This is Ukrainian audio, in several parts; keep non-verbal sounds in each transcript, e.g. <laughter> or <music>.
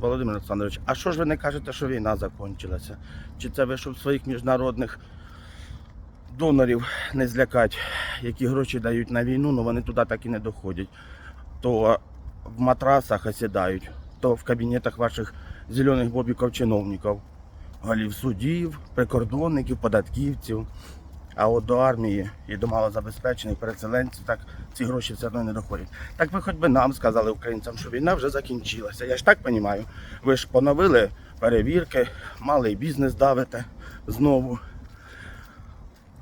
Володимир Олександрович, а що ж ви не кажете, що війна закінчилася? Чи це ви щоб своїх міжнародних донорів не злякати, які гроші дають на війну, але вони туди так і не доходять? То в матрасах осідають, то в кабінетах ваших зелених бобіків чиновників, голів судів, прикордонників, податківців. А от до армії і до малозабезпечених переселенців так ці гроші все одно не доходять. Так ви хоч би нам сказали українцям, що війна вже закінчилася. Я ж так розумію. Ви ж поновили перевірки, малий бізнес давите знову.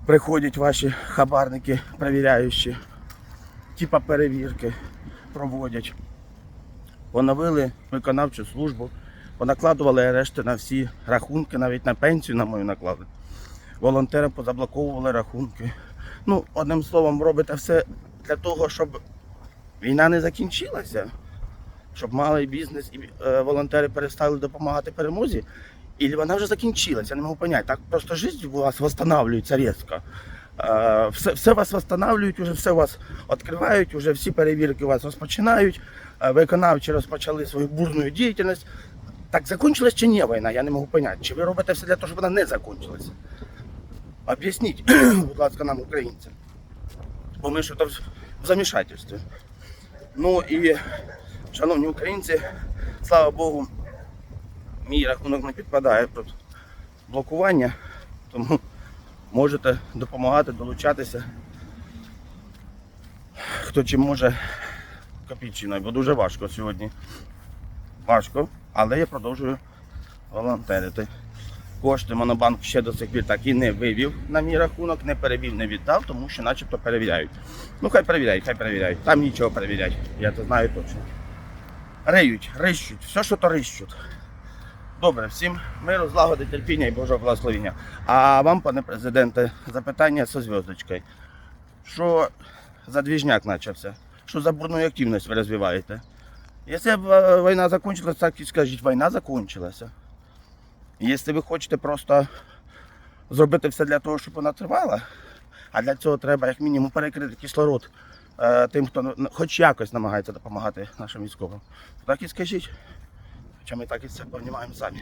Приходять ваші хабарники, перевіряючі, типа перевірки проводять. Поновили виконавчу службу, понакладували арешти на всі рахунки, навіть на пенсію на мою наклади. Волонтери позаблоковували рахунки. Ну, одним словом, робите все для того, щоб війна не закінчилася, щоб малий бізнес і е, волонтери перестали допомагати перемозі. І вона вже закінчилася, я не можу поняти. Так просто життя у вас встановлюється різко. Е, Все, все вас встановлюють, вже все вас відкривають, вже всі перевірки вас розпочинають. Е, Виконавчі розпочали свою бурну діяльність. Так закінчилась чи ні війна? Я не можу поняти. Чи ви робите все для того, щоб вона не закінчилася? Об'ясніть, <clears throat> будь ласка, нам, українцям. Бо ми що то в замішательстві. Ну і, шановні українці, слава Богу, мій рахунок не підпадає під блокування, тому можете допомагати, долучатися. Хто чим може копійчиною, бо дуже важко сьогодні. Важко, але я продовжую волонтерити. Кошти Монобанк ще до сих пір так і не вивів на мій рахунок, не перевів, не віддав, тому що начебто перевіряють. Ну хай перевіряють, хай перевіряють. Там нічого перевіряють, я це знаю точно. Риють, рищуть, все, що то рищуть. Добре, всім миру, злагоди, терпіння і Божого благословення. А вам, пане президенте, запитання зі зв'язочкою. Що за двіжняк почався? Що за бурну активність ви розвиваєте? Якщо е, війна закінчилася, так і скажіть, війна закінчилася. Якщо ви хочете просто зробити все для того, щоб вона тривала, а для цього треба як мінімум перекрити кислород е, тим, хто хоч якось намагається допомагати нашим військовим, так і скажіть. Хоча ми так і це розуміємо самі.